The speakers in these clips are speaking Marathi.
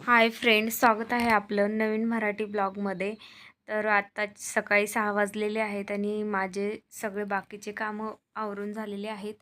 हाय फ्रेंड्स स्वागत आहे आपलं नवीन मराठी ब्लॉगमध्ये. तर आत्ता सकाळी सहा वाजलेले आहेत आणि माझे सगळे बाकीचे कामं आवरून झालेले आहेत.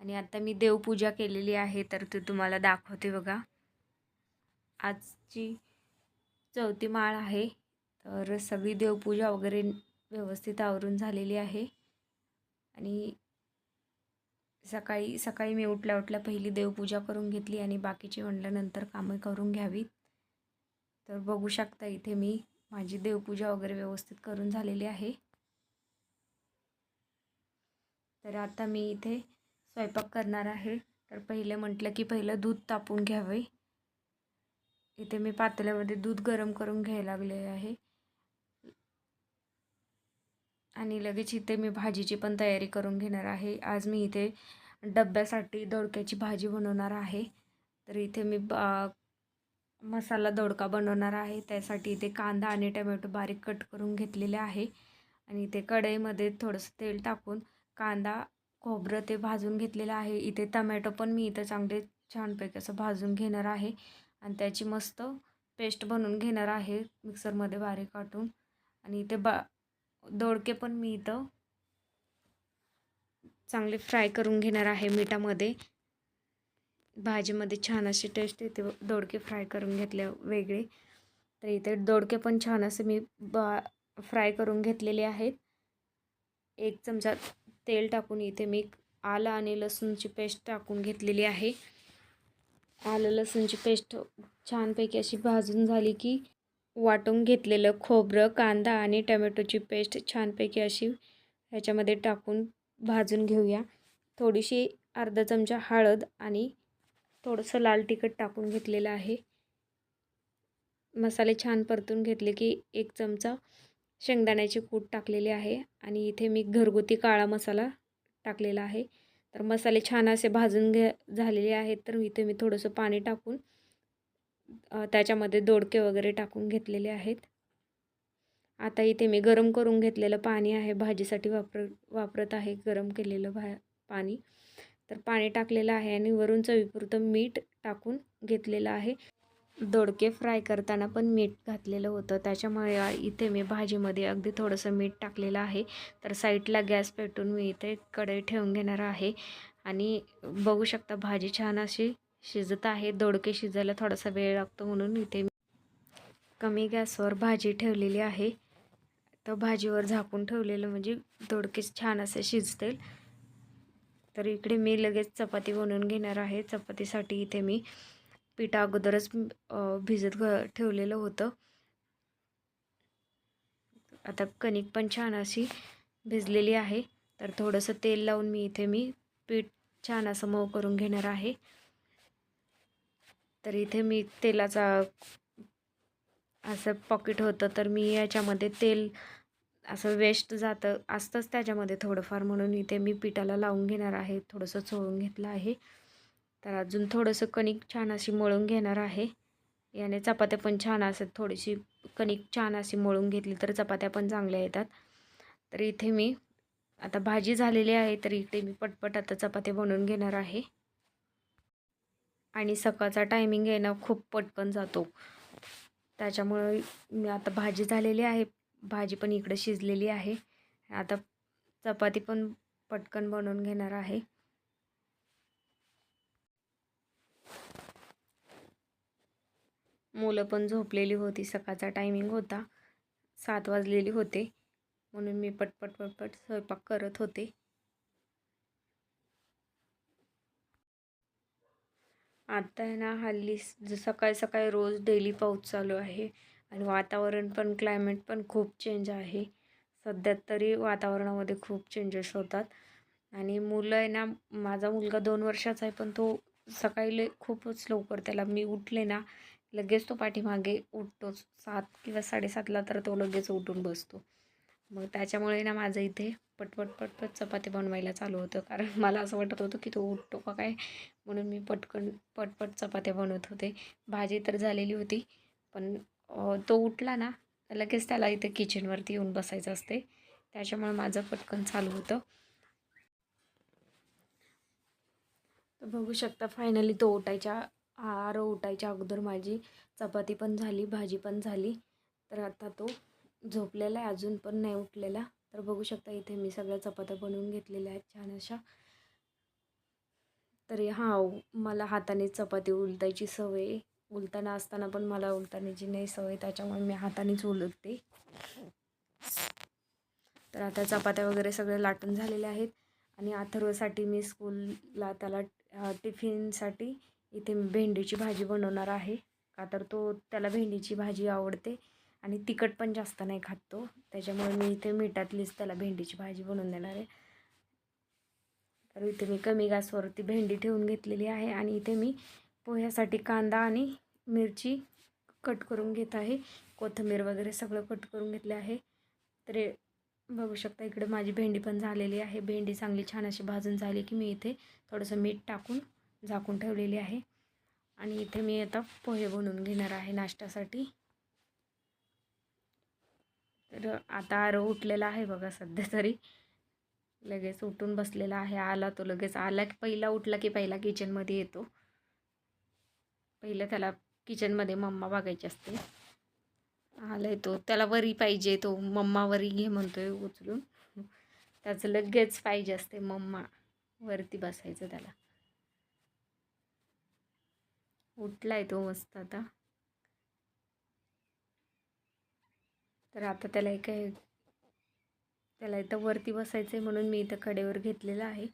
आणि आता मी देवपूजा केलेली आहे तर ते तुम्हाला दाखवते बघा. आजची चौथी माळ आहे. तर सगळी देवपूजा वगैरे व्यवस्थित आवरून झालेली आहे. आणि सकाळी सकाळी मी उठल्या उठल्या पहिली देवपूजा करून घेतली आणि बाकीची म्हणल्यानंतर कामं करून घ्यावीत. तर बघू शकता इथे मी माझी देवपूजा वगैरे व्यवस्थित करून झालेली आहे. तर आता मी इथे स्वयंपाक करणार आहे. तर पहिले म्हटलं की पहिलं दूध तापून घ्यावे. इथे मी पातेल्यामध्ये दूध गरम करून घ्यायला लागले आहे. आणि लगेच इथे मी भाजीची पण तयारी करून घेणार आहे. आज मी इथे डब्यासाठी दोडक्याची भाजी बनवणार आहे. तर इथे मी बा मसाला दोडका बनवणार आहे. त्यासाठी इथे कांदा आणि टमॅटो बारीक कट करून घेतलेले आहे. आणि इथे कढईमध्ये थोडंसं तेल टाकून कांदा खोबरं ते भाजून घेतलेलं आहे. इथे टमॅटो पण मी इथं चांगले छानपैकी असं भाजून घेणार आहे. आणि त्याची मस्त पेस्ट बनवून घेणार आहे. मिक्सरमध्ये बारीक काटून. आणि इथे बा दोडके पण मी इथं चांगले फ्राय करून घेणार आहे मिठामध्ये. भाजीमध्ये छान अशी टेस्ट येते. दोडके फ्राय करून घेतले वेगळे. तर इथे दोडके पण छान असे मी बा फ्राय करून घेतलेले आहेत. एक चमचा तेल टाकून इथे मी आलं आणि लसूणची पेस्ट टाकून घेतलेली आहे. आलं लसूणची पेस्ट छानपैकी अशी भाजून झाली की वाटून घेतलेलं खोबरं कांदा आणि टमॅटोची पेस्ट छानपैकी अशी ह्याच्यामध्ये टाकून भाजून घेऊया. थोडीशी अर्धा चमचा हळद आणि थोडंसं लाल तिखट टाकून घेतलेलं आहे. मसाले छान परतून घेतले की एक चमचा शेंगदाण्याचे कूट टाकलेले आहे आणि इथे मी घरगुती काळा मसाला टाकलेला आहे. तर मसाले छान असे भाजून घे झालेले आहेत. तर इथे मी थोडंसं पाणी टाकून त्याच्यामध्ये दोडके वगैरे टाकून घेतलेले आहेत. आता इथे मी गरम करून घेतलेलं पाणी आहे. भाजीसाठी वापर वापरत आहे गरम केलेलं भा पाणी. तर पाणी टाकलेलं आहे आणि वरून चवीपुरतं मीठ टाकून घेतलेलं आहे. दोडके फ्राय करताना पण मीठ घातलेलं होतं. त्याच्यामुळे इथे मी भाजीमध्ये अगदी थोडंसं मीठ टाकलेलं आहे. तर साईडला गॅस पेटून मी इथे कढई ठेवून घेणार आहे. आणि बघू शकता भाजी छान अशी शिजत आहे. दोडके शिजायला थोडासा वेळ लागतो म्हणून इथे मी कमी गॅसवर भाजी ठेवलेली आहे. तर भाजीवर झाकून ठेवलेलं म्हणजे दोडकेच छान असे शिजतील. तर इकडे मी लगेच चपाती बनवून घेणार आहे. चपातीसाठी इथे मी पिठा अगोदरच भिजत घ ठेवलेलं होतं. आता कणिक पण छान अशी भिजलेली आहे. तर थोडंसं तेल लावून मी इथे मी पीठ छान असं मऊ करून घेणार आहे. तर इथे मी तेलाचा असं पॉकेट होतं तर मी याच्यामध्ये तेल असं वेस्ट जातं असतंच त्याच्यामध्ये थोडंफार म्हणून. इथे मी पिठाला लावून घेणार आहे थोडंसं चोळून घेतलं आहे. तर अजून थोडंसं कणिक छान अशी मळून घेणार आहे. याने चपात्या पण छान असत थोडीशी कणिक छान अशी मळून घेतली तर चपात्या पण चांगल्या येतात. तर इथे मी आता भाजी झालेली आहे तर इथे मी पटपट आता चपात्या बनवून घेणार आहे. आणि सकाळचा टायमिंग आहे ना खूप पटकन जातो. त्याच्यामुळं मी आता भाजी झालेली आहे. भाजी पण इकडं शिजलेली आहे. आता चपाती पण पटकन बनवून घेणार आहे. मुलं पण झोपलेली होती. सकाळचा टायमिंग होता. सात वाजलेली होते. म्हणून मी पटपट पटपट स्वयंपाक करत होते. आता आहे ना हल्ली सकाळी सकाळी रोज डेली पाऊस चालू आहे आणि वातावरण पण क्लायमेट पण खूप चेंज आहे. सध्या तरी वातावरणामध्ये खूप चेंजेस होतात. आणि मुलं आहे ना माझा मुलगा दोन वर्षाचा आहे पण तो सकाळी खूपच लवकर त्याला मी उठले ना लगेच तो पाठीमागे उठतोच. सात किंवा साडेसातला तर तो लगेच उठून बसतो. मग त्याच्यामुळे ना माझं इथे पटपट पटपट चपाती बनवायला चालू होतं. कारण मला असं वाटत होतं की तो उठतो का काय? म्हणून मी पटकन पटपट चपात्या बनवत होते. भाजी तर झालेली होती पण तो उठला ना लगेच त्याला इथे किचनवरती येऊन बसायचं असते. त्याच्यामुळे माझं पटकन चालू होतं. तर बघू शकता फायनली तो उठायच्या आरं उठायच्या अगोदर माझी चपाती पण झाली भाजी पण झाली. तर आता तो झोपलेला आहे अजून पण नाही उठलेला. तर बघू शकता इथे मी सगळ्या चपात्या बनवून घेतलेल्या आहेत छान अशा. तरी हा मला हाताने चपाती उलटायची सवय उलताना असताना पण मला उलताण्याची नाही सवय त्याच्यामुळे मी हातानेच उलटते तर आता चपात्या वगैरे सगळे लाटून झालेल्या आहेत. आणि अथर्वसाठी मी स्कूलला त्याला टिफिनसाठी इथे मी भेंडीची भाजी बनवणार आहे. का तर तो त्याला भेंडीची भाजी आवडते. आणि तिखट पण जास्त नाही खात तो. त्याच्यामुळे मी इथे मिठातलीच त्याला भेंडीची भाजी बनवून देणार आहे. तर इथे मी कमी गॅसवरती भेंडी ठेवून घेतलेली आहे आणि इथे मी पोह्यासाठी कांदा आणि मिरची कट करून घेत आहे. कोथिंबीर वगैरे सगळं कट करून घेतले आहे. तर बघू शकता इकडे माझी भेंडी पण झालेली आहे. भेंडी चांगली छान अशी भाजून झाली की मी इथे थोडंसं मीठ टाकून झाकून ठेवलेली आहे. आणि इथे मी आता पोहे बनवून घेणार आहे नाश्त्यासाठी. तर आता आरव उठलेला आहे बघा सध्या तरी. लगेच उठून बसलेला आहे. आला तो लगेच. आला की पहिला उठला की पहिला किचनमध्ये येतो. पहिलं त्याला किचनमध्ये मम्मा बघायची असते. आलाय तो. त्याला वरी पाहिजे तो. मम्मा वरी घे म्हणतोय उचलून. त्याचं लगेच पाहिजे असते मम्मा. वरती बसायचं त्याला. उठलाय तो मस्त आता. तर आता त्याला एक काय त्याला इथं वरती बसायचं आहे म्हणून मी इथं कडेवर घेतलेलं आहे.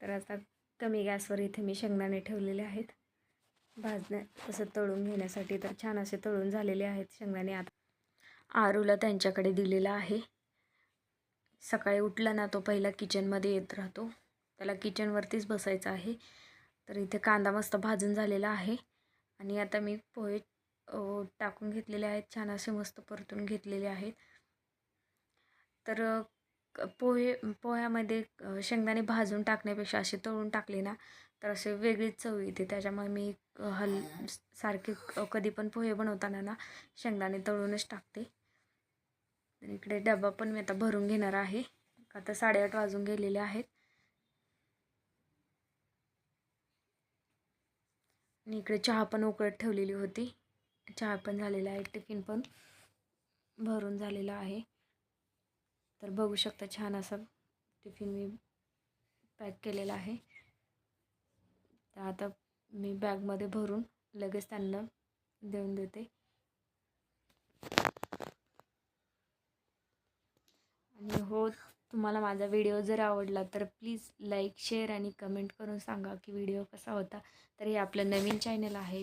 तर आता कमी गॅसवर इथे मी शेंगदाणे ठेवलेले आहेत. भाजण्या तसं तळून घेण्यासाठी तर छान असे तळून झालेले आहेत शेंगदाणे आता. आरूला त्यांच्याकडे दिलेला आहे. सकाळी उठला ना तो पहिला किचनमध्ये येत राहतो. त्याला किचनवरतीच बसायचं आहे. तर इथे कांदा मस्त भाजून झालेला आहे. आणि आता मी पोहे टाकून घेतलेले आहेत. छान असे मस्त परतून घेतलेले आहेत. तर पोहे पोह्यामध्ये शेंगदाणे भाजून टाकण्यापेक्षा असे तळून टाकले ना तर असे वेगळीच चव येते. त्याच्यामुळे मी हल सारखे कधी पण पोहे बनवताना ना शेंगदाणे तळूनच टाकते. इकडे डबा पण मी आता भरून घेणार आहे. आता साडेआठ वाजून गेलेले आहेत. आणि इकडे चहा पण उकळत ठेवलेली होती. चहा पण झालेला आहे टिफिन पण भरून झालेला आहे. तर बघू शकता छान असा टिफिन मी पॅक केलेला आहे. तर आता मी बॅगमध्ये भरून लगेच त्यांना देऊन देते. आणि हो तुम्हाला माझा व्हिडिओ जर आवडला तर प्लीज लाईक शेअर आणि कमेंट करून सांगा की व्हिडिओ कसा होता. तर हे आपलं नवीन चॅनल आहे.